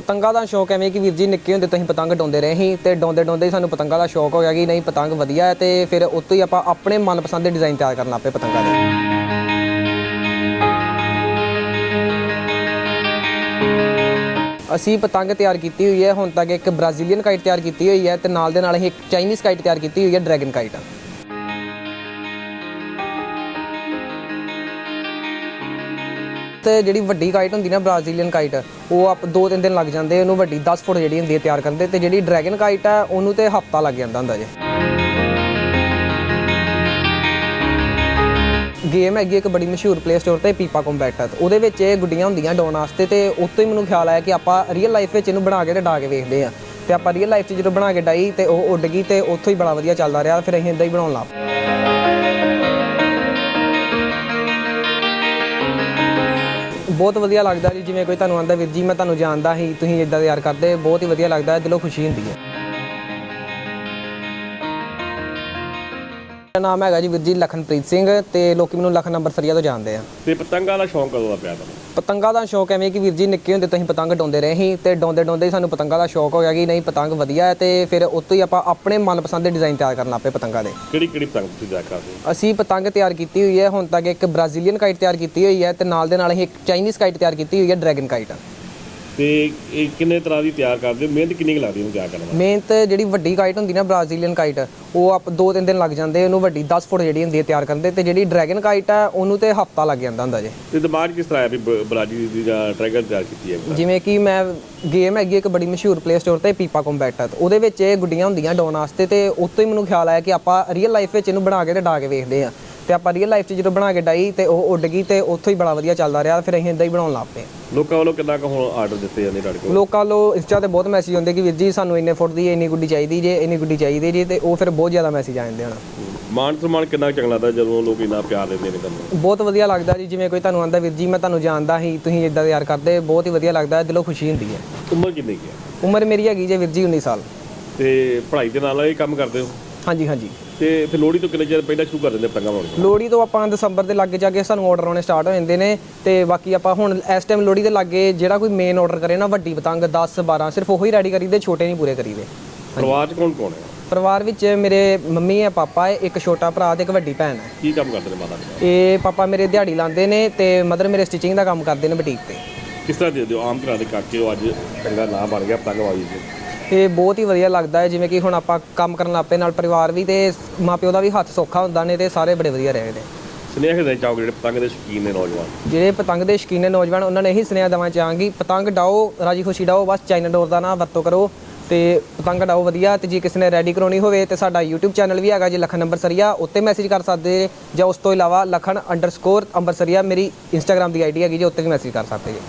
ਪਤੰਗਾ ਦਾ ਸ਼ੌਕ ਐਵੇਂ ਕਿ ਵੀਰ ਜੀ ਨਿੱਕੇ ਹੁੰਦੇ ਤੋਂ ਅਸੀਂ ਪਤੰਗ ਡਾਉਂਦੇ ਰਹੇ ਸੀ ਤੇ ਡਾਉਂਦੇ ਡਾਉਂਦੇ ਹੀ ਸਾਨੂੰ ਪਤੰਗਾ ਦਾ ਸ਼ੌਕ ਹੋ ਗਿਆ ਕਿ ਨਹੀਂ ਪਤੰਗ ਵਧੀਆ ਹੈ ਤੇ ਫਿਰ ਉਸ ਤੋਂ ਹੀ ਆਪਾਂ ਆਪਣੇ ਮਨਪਸੰਦ ਦੇ ਡਿਜ਼ਾਈਨ ਤਿਆਰ ਕਰਨ ਲੱਪੇ ਪਤੰਗਾਂ ਦੇ। ਅਸੀਂ ਪਤੰਗ ਤਿਆਰ ਕੀਤੀ ਹੋਈ ਹੈ, ਹੁਣ ਤੱਕ ਇੱਕ ਬ੍ਰਾਜ਼ੀਲੀਅਨ ਕਾਈਟ ਤਿਆਰ ਕੀਤੀ ਹੋਈ ਹੈ ਤੇ ਨਾਲ ਦੇ ਨਾਲ ਅਸੀਂ ਇੱਕ ਚਾਈਨੀਜ਼ ਕਾਈਟ ਤਿਆਰ ਕੀਤੀ ਹੋਈ ਹੈ ਡਰੈਗਨ ਕਾਈਟ ਤੇ ਜਿਹੜੀ ਵੱਡੀ ਕਾਈਟ ਹੁੰਦੀ ਨਾ ਬ੍ਰਾਜ਼ੀਲੀਅਨ ਕਾਈਟ ਉਹ ਆਪ ਦੋ ਤਿੰਨ ਦਿਨ ਲੱਗ ਜਾਂਦੇ, ਉਹਨੂੰ ਵੱਡੀ 10 ਫੁੱਟ ਜਿਹੜੀ ਹੁੰਦੀ ਹੈ ਤਿਆਰ ਕਰਦੇ ਤੇ ਜਿਹੜੀ ਡਰੈਗਨ ਕਾਈਟ ਆ, ਉਹਨੂੰ ਤੇ ਹਫਤਾ ਲੱਗ ਜਾਂਦਾ ਹੁੰਦਾ ਜੇ। ਗੇਮ ਹੈਗੀ ਇੱਕ ਬੜੀ ਮਸ਼ਹੂਰ ਪਲੇ ਸਟੋਰ ਤੇ ਪੀਪਾ ਕੰਬੈਟ ਉਹਦੇ ਵਿੱਚ ਇਹ ਗੁੱਡੀਆਂ ਹੁੰਦੀਆਂ ਡਾਉਣ ਵਾਸਤੇ, ਤੇ ਉੱਤੋਂ ਹੀ ਮੈਨੂੰ ਖਿਆਲ ਆਇਆ ਕਿ ਆਪਾਂ ਰੀਅਲ ਲਾਈਫ ਵਿੱਚ ਇਹਨੂੰ ਬਣਾ ਕੇ ਤੇ ਡਾ ਕੇ ਵੇਖਦੇ ਆ। ਤੇ ਆਪਾਂ ਰੀਅਲ ਲਾਈਫ 'ਚ ਜਦੋਂ ਬਣਾ ਕੇ ਡਾਈ, ਤੇ ਉਹ ਉੱਡ ਗਈ, ਤੇ ਉੱਥੋਂ ਹੀ ਬੜਾ ਵਧੀਆ ਚੱਲਦਾ ਰਿਹਾ ਫਿਰ ਅਸੀਂ ਇਦਾਂ ਹੀ ਬਣਾਉਣ ਲੱਗ ਪਏ। ਬਹੁਤ ਵਧੀਆ ਲੱਗਦਾ ਜੀ, ਜਿਵੇਂ ਕੋਈ ਤੁਹਾਨੂੰ ਆਂਦਾ, ਵੀਰ ਜੀ, ਮੈਂ ਤੁਹਾਨੂੰ ਜਾਣਦਾ ਸੀ ਤੁਸੀਂ ਇਦਾਂ ਤਿਆਰ ਕਰਦੇ, ਬਹੁਤ ਹੀ ਵਧੀਆ ਲੱਗਦਾ, ਦਿਲੋਂ ਖੁਸ਼ੀ ਹੁੰਦੀ ਹੈ। ਮੇਰਾ ਨਾਮ ਹੈਗਾ ਜੀ ਵੀਰ ਜੀ ਲਖਨਪ੍ਰੀਤ ਸਿੰਘ ਤੇ ਲੋਕੀ ਮੈਨੂੰ ਲਖਨ ਨੰਬਰ ਸਰੀਆ ਤੋਂ ਜਾਣਦੇ ਆ। ਤੇ ਪਤੰਗਾਂ ਦਾ ਸ਼ੌਂਕ ਕਦੋਂ ਦਾ ਪਿਆ ਤੁਹਾਨੂੰ? ਪਤੰਗਾ ਦਾ ਸ਼ੌਕ ਐਵੇਂ ਕਿ ਵੀਰ ਜੀ ਨਿੱਕੇ ਹੁੰਦੇ ਤੋਂ ਪਤੰਗ ਡਾਉਂਦੇ ਰਹੇ ਸੀ ਤੇ ਡਾਉਂਦੇ ਡਾਉਂਦੇ ਹੀ ਸਾਨੂੰ ਪਤੰਗਾ ਦਾ ਸ਼ੌਕ ਹੋ ਗਿਆ ਕਿ ਨਹੀਂ ਪਤੰਗ ਵਧੀਆ ਹੈ ਤੇ ਫਿਰ ਉਸ ਤੋਂ ਹੀ ਆਪਾਂ ਆਪਣੇ ਮਨਪਸੰਦ ਦੇ ਡਿਜ਼ਾਈਨ ਤਿਆਰ ਕਰਨ ਲੱਪੇ ਪਤੰਗਾਂ ਦੇ। ਕਿਹੜੀ ਕਿਹੜੀ ਪਤੰਗ ਤੁਸੀਂ ਤਿਆਰ ਕਰਦੇ ਹੋ? ਅਸੀਂ ਪਤੰਗ ਤਿਆਰ ਕੀਤੀ ਹੋਈ ਹੈ ਹੁਣ ਤੱਕ ਇੱਕ ਬ੍ਰਾਜ਼ੀਲੀਅਨ ਕਾਈਟ ਤਿਆਰ ਕੀਤੀ ਹੋਈ ਹੈ ਤੇ ਨਾਲ ਦੇ ਨਾਲ ਅਸੀਂ ਇੱਕ ਚਾਈਨੀਜ਼ ਕਾਈਟ ਤਿਆਰ ਕੀਤੀ ਹੋਈ ਹੈ ਡਰੈਗਨ ਕਾਈਟ ਤੇ ਇਹ ਕਿੰਨੇ ਤਰ੍ਹਾਂ ਦੀ ਤਿਆਰ ਕਰਦੇ ਹੋ? ਮਿਹਨਤ ਕਿੰਨੀ ਕੁ ਲੱਗਦੀ ਉਹਨੂੰ ਤਿਆਰ ਕਰਨ ਵਾਸਤੇ? ਮਿਹਨਤ ਜਿਹੜੀ ਵੱਡੀ ਕਾਈਟ ਹੁੰਦੀ ਨਾ ਬ੍ਰਾਜ਼ੀਲੀਅਨ ਕਾਈਟ ਉਹ ਆਪ ਦੋ ਤਿੰਨ ਦਿਨ ਲੱਗ ਜਾਂਦੇ ਉਹਨੂੰ ਵੱਡੀ 10 ਫੁੱਟ ਜਿਹੜੀ ਹੁੰਦੀ ਹੈ ਤਿਆਰ ਕਰਦੇ ਤੇ ਜਿਹੜੀ ਡਰੈਗਨ ਕਾਈਟ ਆ ਉਹਨੂੰ ਤੇ ਹਫਤਾ ਲੱਗ ਜਾਂਦਾ ਹੁੰਦਾ ਜੇ। ਤੇ ਦਿਮਾਗ ਕਿਸ ਤਰ੍ਹਾਂ ਆਇਆ ਵੀ ਬ- ਬਰਾਜ਼ੀਲ ਦੀ ਜਾਂ ਟ੍ਰੈਗਨ ਤਿਆਰ ਕੀਤੀ ਹੈ? ਜਿਵੇਂ ਕਿ ਮੈਂ ਗੇਮ ਹੈਗੀ ਇੱਕ ਬੜੀ ਮਸ਼ਹੂਰ ਪਲੇ ਸਟੋਰ ਤੇ ਪੀਪਾ ਕੰਬੈਟ ਉਹਦੇ ਵਿੱਚ ਇਹ ਗੁੱਡੀਆਂ ਹੁੰਦੀਆਂ ਡਾਉਣ ਵਾਸਤੇ ਤੇ ਉੱਤੋਂ ਹੀ ਮੈਨੂੰ ਖਿਆਲ ਆਇਆ ਕਿ ਆਪਾਂ ਰੀਅਲ ਲਾਈਫ ਵਿੱਚ ਇਹਨੂੰ ਬਣਾ ਕੇ ਤੇ ਡਾ ਕੇ ਵੇਖਦੇ ਆ ਤੇ ਆਪਾਂ ਰੀਅਲ ਲਾਈਫ 'ਚ ਜਦੋਂ ਬਣਾ ਕੇ ਡਾਈ ਤੇ ਉਹ ਉੱਡ ਗਈ ਤੇ ਉੱਥੋਂ ਹੀ ਬੜਾ ਵਧੀਆ ਚੱਲਦਾ ਰਿਹਾ ਫਿਰ ਅਸੀਂ ਇਦਾਂ ਹੀ ਬਣਾਉਣ ਲੱਗ ਪਏ। ਲੋਕਾਂ ਵੱਲੋਂ ਕਿੰਨਾ ਕੁ ਹੁਣ ਆਰਡਰ ਦਿੱਤੇ ਜਾਂਦੇ ਤੁਹਾਡੇ ਕੋਲ? ਲੋਕਾਂ ਲੋ ਇੰਸਟਾ ਤੇ ਬਹੁਤ ਮੈਸੇਜ ਆਉਂਦੇ ਕਿ ਵੀਰ ਜੀ ਸਾਨੂੰ ਇੰਨੇ ਫੁੱਟ ਦੀ ਇੰਨੀ ਗੁੱਡੀ ਚਾਹੀਦੀ ਜੇ ਇੰਨੀ ਗੁੱਡੀ ਚਾਹੀਦੀ ਜੀ ਤੇ ਉਹ ਫਿਰ ਬਹੁਤ ਜ਼ਿਆਦਾ ਮੈਸੇਜ ਆ ਜਾਂਦੇ ਹਨ। ਮਾਨ ਸਨਮਾਨ ਕਿੰਨਾ ਕੁ ਚੰਗਾ ਲੱਗਦਾ ਜਦੋਂ ਲੋਕ ਇੰਨਾ ਪਿਆਰ ਦਿੰਦੇ ਨੇ ਤੁਹਾਨੂੰ? ਬਹੁਤ ਵਧੀਆ ਲੱਗਦਾ ਜੀ ਜਿਵੇਂ ਕੋਈ ਤੁਹਾਨੂੰ ਆਂਦਾ ਵੀਰ ਜੀ ਮੈਂ ਤੁਹਾਨੂੰ ਜਾਣਦਾ ਸੀ ਤੁਸੀਂ ਇਦਾਂ ਤਿਆਰ ਕਰਦੇ ਬਹੁਤ ਹੀ ਵਧੀਆ ਲੱਗਦਾ ਦਿਲੋਂ ਖੁਸ਼ੀ ਹੁੰਦੀ ਹੈ। ਉਮਰ ਕਿੰਨੀ ਕੁ ਹੈ? ਉਮਰ ਮੇਰੀ ਹੈਗੀ ਜੇ ਵੀਰ ਜੀ 19 ਸਾਲ। ਤੇ ਪੜ੍ਹਾਈ ਦੇ ਨਾਲ ਇਹ ਕੰਮ ਕਰਦੇ ਹੋ? ਹਾਂਜੀ ਹਾਂਜੀ। ਤੇ ਫਿਰ ਲੋਹੜੀ ਤੋਂ ਕਿੰਨੇ ਚਿਰ ਪਹਿਲਾਂ ਸ਼ੁਰੂ ਕਰ ਦਿੰਦੇ ਪਤੰਗਾਂ ਬਣਾਉਣੀਆਂ ਲੋਹੜੀ ਤੋਂ ਆਪਾਂ ਦਸੰਬਰ ਦੇ ਲੱਗੇ ਜਾ ਕੇ ਸਾਨੂੰ ਆਰਡਰ ਆਉਣੇ ਸਟਾਰਟ ਹੋ ਜਾਂਦੇ ਨੇ ਤੇ ਬਾਕੀ ਆਪਾਂ ਹੁਣ ਇਸ ਟਾਈਮ ਲੋਹੜੀ ਦੇ ਲੱਗੇ ਜਿਹੜਾ ਕੋਈ ਮੇਨ ਆਰਡਰ ਕਰੇ ਨਾ ਵੱਡੀ ਪਤੰਗ 10 12 ਸਿਰਫ ਉਹੀ ਰੈਡੀ ਕਰੀਦੇ ਛੋਟੇ ਨਹੀਂ ਪੂਰੇ ਕਰੀਦੇ। ਪਰਿਵਾਰ 'ਚ ਕੌਣ ਕੌਣ ਹੈ? ਪਰਿਵਾਰ ਵਿੱਚ ਮੇਰੇ ਮੰਮੀ ਹੈ ਪਾਪਾ ਹੈ ਇੱਕ ਛੋਟਾ ਭਰਾ ਤੇ ਇੱਕ ਵੱਡੀ ਭੈਣ ਹੈ। ਕੀ ਕੰਮ ਕਰਦੇ ਨੇ ਮਾਤਾ ਪਿਤਾ? ਇਹ ਪਾਪਾ ਮੇਰੇ ਦਿਹਾੜੀ ਲਾਉਂਦੇ ਨੇ ਤੇ ਮਦਰ ਮੇਰੇ ਸਟਿਚਿੰਗ ਦਾ ਕੰਮ ਕਰਦੇ ਨੇ ਬੁਟੀਕ ਤੇ। ਕਿਸ ਤਰ੍ਹਾਂ ਦੇ ਦਿਓ? ਆਮ ਘਰਾਂ ਦੇ ਕਾਕੇ ਉਹ ਅੱਜ ਚੰਗਾ ਨਾਂ ਬਣ ਗਿਆ ਪਤੰਗਬਾਜ਼ੀ 'ਚ ਇਹ ਬਹੁਤ ਹੀ ਵਧੀਆ ਲੱਗਦਾ ਹੈ ਜਿਵੇਂ ਕਿ ਹੁਣ ਆਪਾਂ ਕੰਮ ਕਰਨ ਲੱਪੇ ਨਾਲ ਪਰਿਵਾਰ ਵੀ ਤੇ ਮਾਪਿਓ ਦਾ ਵੀ ਹੱਥ ਸੌਖਾ ਹੁੰਦਾ ਨੇ ਤੇ ਸਾਰੇ ਬੜੇ ਵਧੀਆ ਰਹੇ ਨੇ। ਸੁਨੇਹਾ ਦੇ ਚਾਹੋਗੇ ਜਿਹੜੇ ਪਤੰਗ ਦੇ ਸ਼ੌਕੀਨ ਨੇ ਨੌਜਵਾਨ? ਜਿਹੜੇ ਪਤੰਗ ਦੇ ਸ਼ੌਕੀਨ ਨੇ ਨੌਜਵਾਨ ਉਹਨਾਂ ਨੇ ਇਹੀ ਸੁਨੇਹਾ ਦੇਵਾਂ ਚਾਹਾਂਗੀ ਪਤੰਗ ਡਾਓ ਰਾਜੀ ਖੁਸ਼ੀ ਡਾਓ ਬਸ ਚਾਈਨਾ ਡੋਰ ਦਾ ਨਾ ਵਰਤੋਂ ਕਰੋ ਤੇ ਪਤੰਗ ਡਾਓ ਵਧੀਆ ਤੇ ਜੇ ਕਿਸੇ ਨੇ ਰੈਡੀ ਕਰਾਉਣੀ ਹੋਵੇ ਤੇ ਸਾਡਾ YouTube ਚੈਨਲ ਵੀ ਹੈਗਾ ਜੀ ਲਖਨ ਨੰਬਰ ਸਰੀਆ ਉੱਤੇ ਮੈਸੇਜ ਕਰ ਸਕਦੇ ਜੇ ਜਾਂ ਉਸ ਤੋਂ ਇਲਾਵਾ ਲਖਨ ਅੰਡਰਸਕੋਰ ਅੰਬਰਸਰੀਆ ਮੇਰੀ Instagram ਦੀ ਆਈਡੀ ਹੈਗੀ ਜੀ ਉੱਤੇ ਵੀ ਮੈਸੇਜ ਕਰ ਸਕਦੇ ਜੀ।